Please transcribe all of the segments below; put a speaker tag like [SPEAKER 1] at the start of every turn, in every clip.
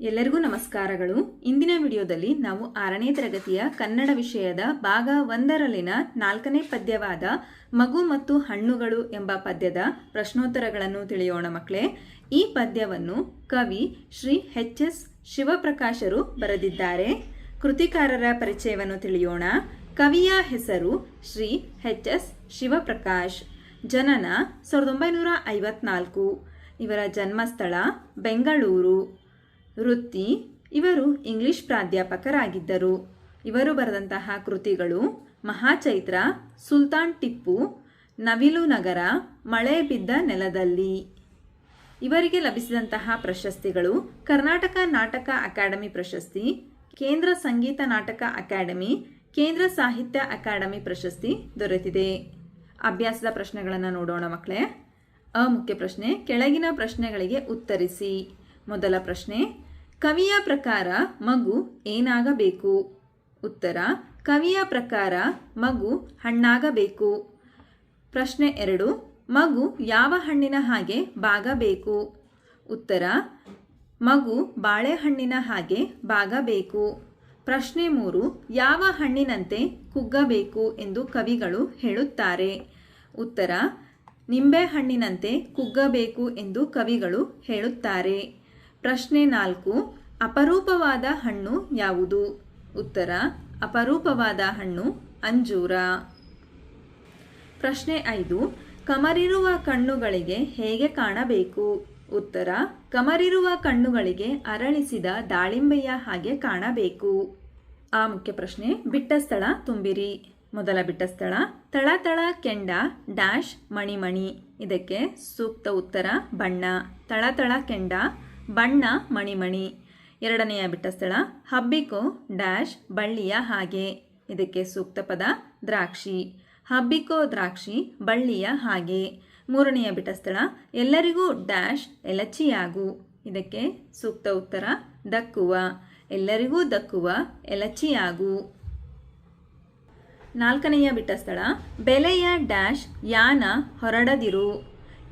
[SPEAKER 1] ಎಲ್ಲರಿಗೂ ನಮಸ್ಕಾರಗಳು. ಇಂದಿನ ವಿಡಿಯೋದಲ್ಲಿ ನಾವು ಆರನೇ ತರಗತಿಯ ಕನ್ನಡ ವಿಷಯದ ಭಾಗ ಒಂದರಲ್ಲಿನ ನಾಲ್ಕನೇ ಪದ್ಯವಾದ ಮಗು ಮತ್ತು ಹಣ್ಣುಗಳು ಎಂಬ ಪದ್ಯದ ಪ್ರಶ್ನೋತ್ತರಗಳನ್ನು ತಿಳಿಯೋಣ ಮಕ್ಕಳೇ. ಈ ಪದ್ಯವನ್ನು ಕವಿ ಶ್ರೀ ಎಚ್ ಎಸ್ ಶಿವಪ್ರಕಾಶರು ಬರೆದಿದ್ದಾರೆ. ಕೃತಿಕಾರರ ಪರಿಚಯವನ್ನು ತಿಳಿಯೋಣ. ಕವಿಯ ಹೆಸರು ಶ್ರೀ ಎಚ್ ಎಸ್ ಶಿವಪ್ರಕಾಶ್. ಜನನ ಸಾವಿರದ ಒಂಬೈನೂರ ಐವತ್ನಾಲ್ಕು. ಇವರ ಜನ್ಮಸ್ಥಳ ಬೆಂಗಳೂರು. ವೃತ್ತಿ, ಇವರು ಇಂಗ್ಲಿಷ್ ಪ್ರಾಧ್ಯಾಪಕರಾಗಿದ್ದರು. ಇವರು ಬರೆದಂತಹ ಕೃತಿಗಳು ಮಹಾಚೈತ್ರ, ಸುಲ್ತಾನ್ ಟಿಪ್ಪು, ನವಿಲು ನಗರ, ಮಳೆ ಬಿದ್ದ ನೆಲದಲ್ಲಿ. ಇವರಿಗೆ ಲಭಿಸಿದಂತಹ ಪ್ರಶಸ್ತಿಗಳು ಕರ್ನಾಟಕ ನಾಟಕ ಅಕಾಡೆಮಿ ಪ್ರಶಸ್ತಿ, ಕೇಂದ್ರ ಸಂಗೀತ ನಾಟಕ ಅಕಾಡೆಮಿ, ಕೇಂದ್ರ ಸಾಹಿತ್ಯ ಅಕಾಡೆಮಿ ಪ್ರಶಸ್ತಿ ದೊರೆತಿದೆ. ಅಭ್ಯಾಸದ ಪ್ರಶ್ನೆಗಳನ್ನು ನೋಡೋಣ ಮಕ್ಕಳೇ ಅ ಮುಖ್ಯ ಪ್ರಶ್ನೆ, ಕೆಳಗಿನ ಪ್ರಶ್ನೆಗಳಿಗೆ ಉತ್ತರಿಸಿ. ಮೊದಲ ಪ್ರಶ್ನೆ, ಕವಿಯ ಪ್ರಕಾರ ಮಗು ಏನಾಗಬೇಕು? ಉತ್ತರ, ಕವಿಯ ಪ್ರಕಾರ ಮಗು ಹಣ್ಣಾಗಬೇಕು. ಪ್ರಶ್ನೆ ಎರಡು, ಮಗು ಯಾವ ಹಣ್ಣಿನ ಹಾಗೆ ಬಾಗಬೇಕು? ಉತ್ತರ, ಮಗು ಬಾಳೆಹಣ್ಣಿನ ಹಾಗೆ ಬಾಗಬೇಕು. ಪ್ರಶ್ನೆ ಮೂರು, ಯಾವ ಹಣ್ಣಿನಂತೆ ಕುಗ್ಗಬೇಕು ಎಂದು ಕವಿಗಳು ಹೇಳುತ್ತಾರೆ? ಉತ್ತರ ನಿಂಬೆಹಣ್ಣಿನಂತೆ ಕುಗ್ಗಬೇಕು ಎಂದು ಕವಿಗಳು ಹೇಳುತ್ತಾರೆ. ಪ್ರಶ್ನೆ ನಾಲ್ಕು, ಅಪರೂಪವಾದ ಹಣ್ಣು ಯಾವುದು? ಉತ್ತರ, ಅಪರೂಪವಾದ ಹಣ್ಣು ಅಂಜೂರ. ಪ್ರಶ್ನೆ ಐದು, ಕಮರಿರುವ ಕಣ್ಣುಗಳಿಗೆ ಹೇಗೆ ಕಾಣಬೇಕು? ಉತ್ತರ, ಕಮರಿರುವ ಕಣ್ಣುಗಳಿಗೆ ಅರಳಿಸಿದ ದಾಳಿಂಬೆಯ ಹಾಗೆ ಕಾಣಬೇಕು. ಆ ಮುಖ್ಯ ಪ್ರಶ್ನೆ ಬಿಟ್ಟ ಸ್ಥಳ ತುಂಬಿರಿ. ಮೊದಲ ಬಿಟ್ಟ ಸ್ಥಳ. ತಳ ಕೆಂಡ, ಡ್ಯಾಶ್ ಮಣಿಮಣಿ. ಇದಕ್ಕೆ ಸೂಕ್ತ ಉತ್ತರ ಬಣ್ಣ. ತಳ ತಳ ಕೆಂಡ, ಬಣ್ಣ ಮಣಿಮಣಿ. ಎರಡನೆಯ ಬಿಟ್ಟ ಸ್ಥಳ, ಹಬ್ಬಿಕೋ, ಡ್ಯಾಶ್ ಬಳ್ಳಿಯ ಹಾಗೆ. ಇದಕ್ಕೆ ಸೂಕ್ತ ಪದ ದ್ರಾಕ್ಷಿ. ಹಬ್ಬಿಕೋ ದ್ರಾಕ್ಷಿ ಬಳ್ಳಿಯ ಹಾಗೆ. ಮೂರನೆಯ ಬಿಟ್ಟ ಸ್ಥಳ, ಎಲ್ಲರಿಗೂ ಡ್ಯಾಶ್ ಎಲಚಿಯಾಗು. ಇದಕ್ಕೆ ಸೂಕ್ತ ಉತ್ತರ ದಕ್ಕುವ. ಎಲ್ಲರಿಗೂ ದಕ್ಕುವ, ಎಲಚಿಯಾಗು. ನಾಲ್ಕನೆಯ ಬಿಟ್ಟ ಸ್ಥಳ. ಬೆಲೆಯ ಡ್ಯಾಶ್ ಯಾನ ಹೊರಡದಿರು.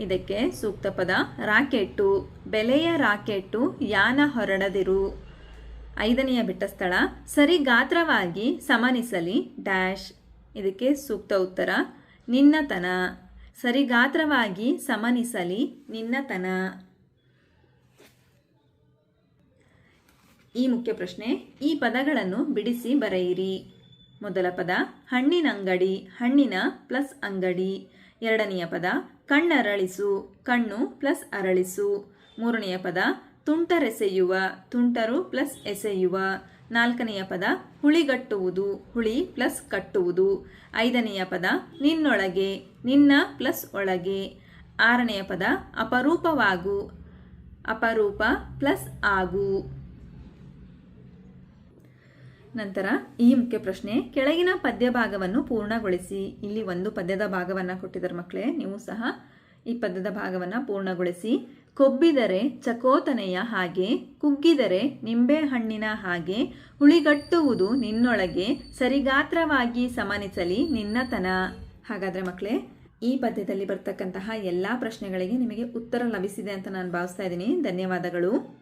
[SPEAKER 1] ಇದಕ್ಕೆ ಸೂಕ್ತ ಪದ ರಾಕೆಟ್ಟು. ಬೆಲೆಯ ರಾಕೆಟ್ಟು ಯಾನ ಹೊರಡದಿರು. ಐದನೆಯ ಬಿಟ್ಟ ಸ್ಥಳ. ಸರಿ ಗಾತ್ರವಾಗಿ ಸಮನಿಸಲಿ ಡ್ಯಾಶ್. ಇದಕ್ಕೆ ಸೂಕ್ತ ಉತ್ತರ ನಿನ್ನತನ. ಸರಿಗಾತ್ರವಾಗಿ ಸಮನಿಸಲಿ ನಿನ್ನತನ. ಈ ಮುಖ್ಯ ಪ್ರಶ್ನೆ, ಈ ಪದಗಳನ್ನು ಬಿಡಿಸಿ ಬರೆಯಿರಿ. ಮೊದಲ ಪದ ಹಣ್ಣಿನ ಅಂಗಡಿ, ಹಣ್ಣಿನ ಪ್ಲಸ್ ಅಂಗಡಿ. ಎರಡನೆಯ ಪದ ಕಣ್ಣರಳಿಸು, ಕಣ್ಣು ಪ್ಲಸ್ ಅರಳಿಸು. ಮೂರನೆಯ ಪದ ತುಂಟರೆಸೆಯುವ, ತುಂಟರು ಪ್ಲಸ್ ಎಸೆಯುವ. ನಾಲ್ಕನೆಯ ಪದ ಹುಳಿಗಟ್ಟುವುದು, ಹುಳಿ ಪ್ಲಸ್ ಕಟ್ಟುವುದು. ಐದನೆಯ ಪದ ನಿನ್ನೊಳಗೆ, ನಿನ್ನ ಪ್ಲಸ್ ಒಳಗೆ. ಆರನೆಯ ಪದ ಅಪರೂಪವಾಗು, ಅಪರೂಪ ಪ್ಲಸ್ ಆಗು. ನಂತರ ಈ ಮುಖ್ಯ ಪ್ರಶ್ನೆ, ಕೆಳಗಿನ ಪದ್ಯ ಭಾಗವನ್ನು ಪೂರ್ಣಗೊಳಿಸಿ. ಇಲ್ಲಿ ಒಂದು ಪದ್ಯದ ಭಾಗವನ್ನು ಕೊಟ್ಟಿದ್ದಾರೆ ಮಕ್ಕಳೇ ನೀವು ಸಹ ಈ ಪದ್ಯದ ಭಾಗವನ್ನು ಪೂರ್ಣಗೊಳಿಸಿ. ಕೊಬ್ಬಿದರೆ ಚಕೋತನೆಯ ಹಾಗೆ, ಕುಗ್ಗಿದರೆ ನಿಂಬೆ ಹಣ್ಣಿನ ಹಾಗೆ, ಹುಳಿಗಟ್ಟುವುದು ನಿನ್ನೊಳಗೆ, ಸರಿಗಾತ್ರವಾಗಿ ಸಮನಿಸಲಿ ನಿನ್ನತನ. ಹಾಗಾದರೆ ಮಕ್ಕಳೇ ಈ ಪದ್ಯದಲ್ಲಿ ಬರ್ತಕ್ಕಂತಹ ಎಲ್ಲ ಪ್ರಶ್ನೆಗಳಿಗೆ ನಿಮಗೆ ಉತ್ತರ ಲಭಿಸಿದೆ ಅಂತ ನಾನು ಭಾವಿಸ್ತಾ ಇದ್ದೀನಿ. ಧನ್ಯವಾದಗಳು.